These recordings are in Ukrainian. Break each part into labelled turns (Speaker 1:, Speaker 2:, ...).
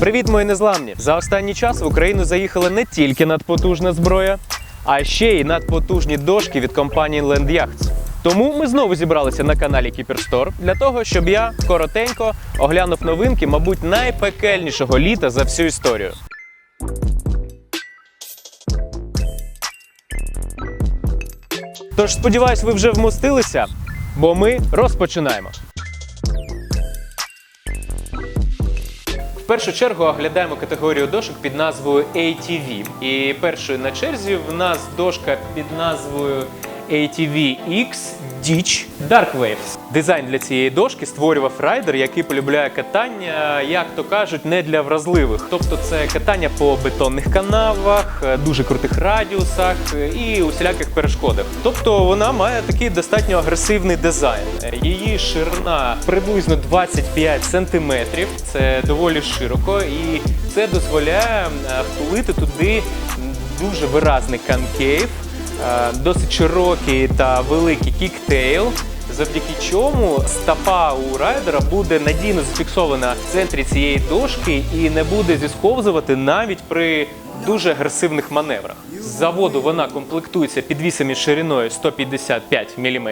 Speaker 1: Привіт, мої незламні! За останній час в Україну заїхала не тільки надпотужна зброя, а ще й надпотужні дошки від компанії Land Yachts. Тому ми знову зібралися на каналі Кіперстор для того, щоб я коротенько оглянув новинки, мабуть, найпекельнішого літа за всю історію. Тож сподіваюсь, ви вже вмостилися, бо ми розпочинаємо. Першу чергу оглядаємо категорію дошок під назвою ATV. І першою на черзі в нас дошка під назвою ATV X Ditch Dark Waves. Дизайн для цієї дошки створював райдер, який полюбляє катання, як то кажуть, не для вразливих. Тобто це катання по бетонних канавах, дуже крутих радіусах і усіляких перешкодах. Тобто вона має такий достатньо агресивний дизайн. Її ширина приблизно 25 сантиметрів. Це доволі широко, і це дозволяє е, втулити туди дуже виразний канкейв, е, досить широкий та великий кіктейл. Завдяки чому стопа у райдера буде надійно зафіксована в центрі цієї дошки і не буде зісковзувати навіть при дуже агресивних маневрах. З заводу вона комплектується підвісами шириною 155 мм.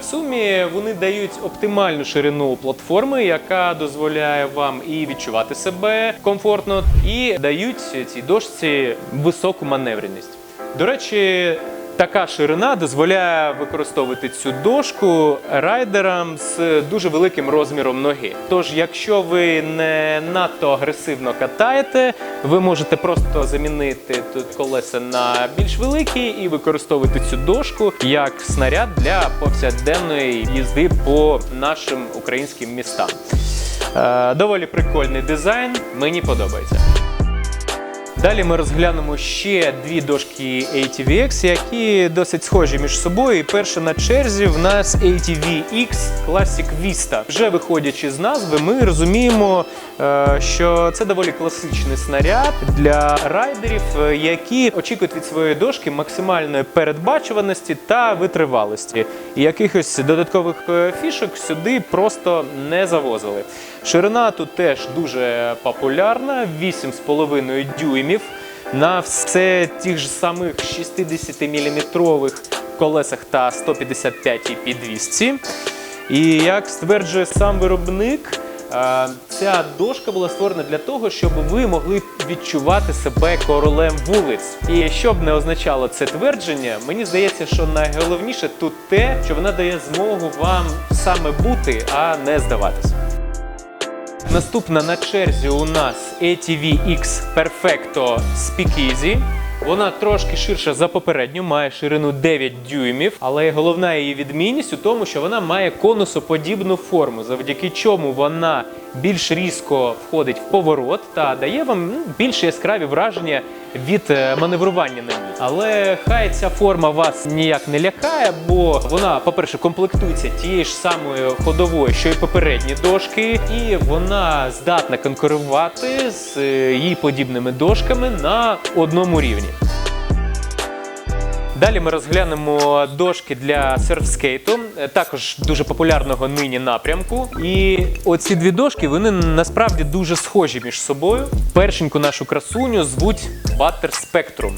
Speaker 1: В сумі вони дають оптимальну ширину платформи, яка дозволяє вам і відчувати себе комфортно, і дають цій дошці високу маневреність. До речі, Така ширина дозволяє використовувати цю дошку райдерам з дуже великим розміром ноги. Тож, якщо ви не надто агресивно катаєте, ви можете просто замінити тут колеса на більш великі і використовувати цю дошку як снаряд для повсякденної їзди по нашим українським містам. Е, Доволі прикольний дизайн, мені подобається. Далі ми розглянемо ще дві дошки ATVX, які досить схожі між собою. І перша на черзі в нас ATV-X Classic Vista. Вже виходячи з назви, ми розуміємо, е, що це доволі класичний снаряд для райдерів, е, які очікують від своєї дошки максимальної передбачуваності та витривалості. І якихось додаткових е, фішок сюди просто не завозили. Ширина тут теж дуже популярна 8,5 дюймів на все тих ж самих 60-мм колесах та 155 підвісці. І як стверджує сам виробник, е, ця дошка була створена для того, щоб ви могли відчувати себе королем вулиць. І щоб не означало це твердження, мені здається, що найголовніше тут те, що вона дає змогу вам саме бути, а не здаватися. Наступна на черзі у нас ATV X Perfecto Speakeasy. Вона трошки ширша за попередню, має ширину 9 дюймів, але головна її відмінність у тому, що вона має конусоподібну форму, завдяки чому вона більш різко входить в поворот та дає вам ну, більш яскраві враження від е, маневрування на ній. Але хай ця форма вас ніяк не лякає, бо вона, по-перше, комплектується тією ж самою ходовою, що й попередні дошки, і вона здатна конкурувати з е, їй подібними дошками на одному рівні. Далі ми розглянемо дошки для серфскейту, е, також дуже популярного нині напрямку. І оці дві дошки вони насправді дуже схожі між собою. Першеньку нашу красуню звуть Butter Spectrum.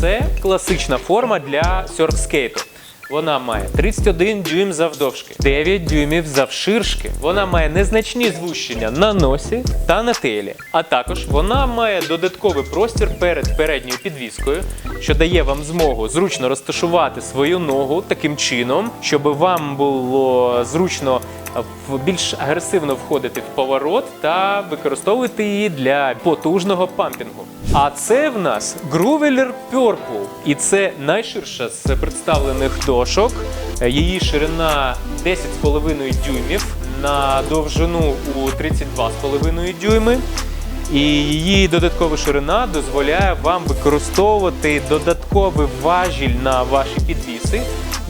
Speaker 1: Це класична форма для серфскейту. Вона має 31 дюйм завдовжки, 9 дюймів завширшки. Вона має незначні звущення на носі та на телі. А також вона має додатковий простір перед передньою підвіскою, що дає вам змогу зручно розташувати свою ногу таким чином, щоб вам було зручно більш агресивно входити в поворот та використовувати її для потужного пампінгу. А це в нас Grooveler Purple. І це найширша з представлених дошок. Її ширина 10,5 дюймів на довжину у 32,5 дюйми. І її додаткова ширина дозволяє вам використовувати додатковий важіль на ваші підвіси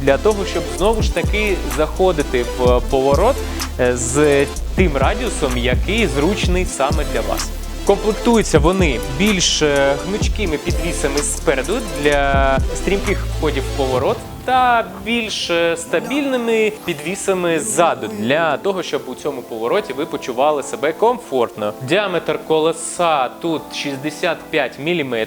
Speaker 1: для того, щоб знову ж таки заходити в поворот е, з тим радіусом, який зручний саме для вас. Комплектуються вони більш е, гнучкими підвісами спереду для стрімких входів в поворот та більш е, стабільними підвісами ззаду для того, щоб у цьому повороті ви почували себе комфортно. Діаметр колеса тут 65 мм.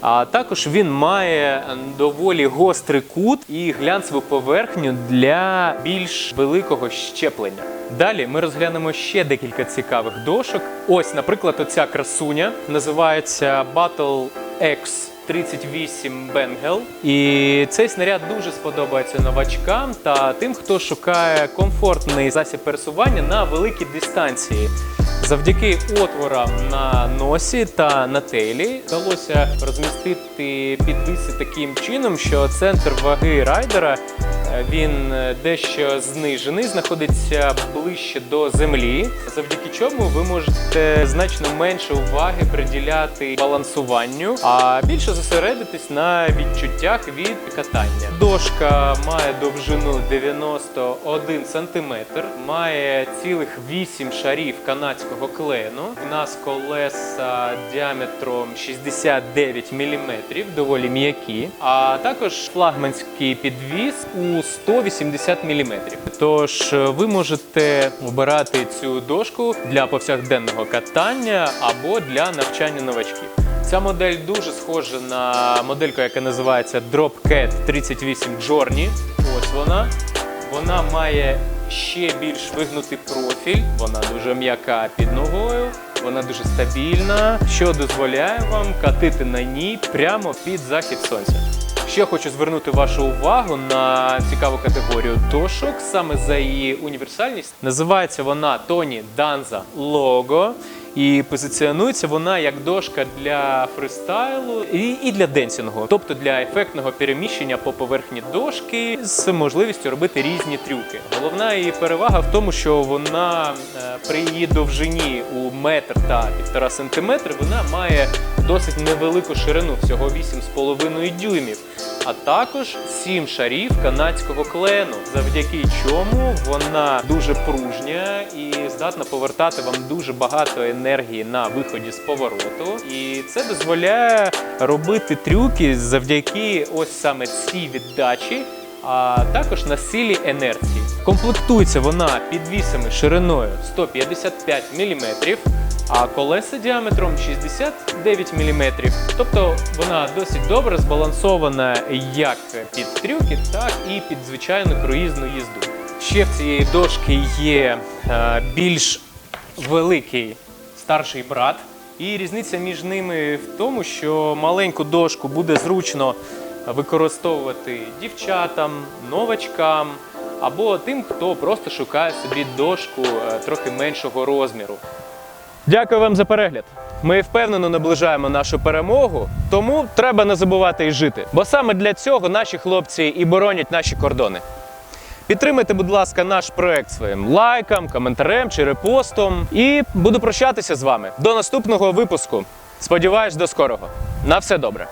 Speaker 1: А також він має доволі гострий кут і глянцеву поверхню для більш великого щеплення. Далі ми розглянемо ще декілька цікавих дошок. Ось, наприклад, оця красуня називається Battle X. 38 Бенгел. І цей снаряд дуже сподобається новачкам та тим, хто шукає комфортний засіб пересування на великій дистанції. Завдяки отворам на носі та на телі вдалося розмістити підвіси таким чином, що центр ваги райдера він е, дещо знижений, знаходиться ближче до землі, завдяки чому ви можете значно менше уваги приділяти балансуванню, а більше зосередитись на відчуттях від катання. Дошка має довжину 91 см, має цілих 8 шарів канадського клену. У нас колеса діаметром 69 мм, доволі м'які, а також флагманський підвіз у 180 мм. Тож е, ви можете обирати цю дошку для повсякденного катання або для навчання новачків. Ця модель дуже схожа на модельку, яка називається Dropcat 38 Journey. Ось вона. Вона має ще більш вигнутий профіль, вона дуже м'яка під ногою, вона дуже стабільна, що дозволяє вам катити на ній прямо під захід сонця. Ще хочу звернути вашу увагу на цікаву категорію дошок саме за її універсальність. Називається вона Тоні Данза Logo. І позиціонується вона як дошка для фристайлу і, і для денсінгу, тобто для ефектного переміщення по поверхні дошки з можливістю робити різні трюки. Головна її перевага в тому, що вона е, при її довжині у метр та півтора сантиметри вона має досить невелику ширину, всього 8,5 дюймів, а також 7 шарів канадського клену, завдяки чому вона дуже пружня і здатна повертати вам дуже багато енергії на виході з повороту. І це дозволяє робити трюки завдяки ось саме цій віддачі. А також на силі інерції. Комплектується вона підвісами шириною 155 мм, а колеса діаметром 69 мм. Тобто вона досить добре збалансована як під трюки, так і під звичайну круїзну їзду. Ще в цієї дошки є е, більш великий старший брат. І різниця між ними в тому, що маленьку дошку буде зручно використовувати дівчатам, новачкам або тим, хто просто шукає собі дошку е, трохи меншого розміру. Дякую вам за перегляд. Ми впевнено наближаємо нашу перемогу, тому треба не забувати і жити. Бо саме для цього наші хлопці і боронять наші кордони. Підтримайте, будь ласка, наш проект своїм лайком, коментарем чи репостом. І буду прощатися з вами до наступного випуску. Сподіваюсь, до скорого. На все добре.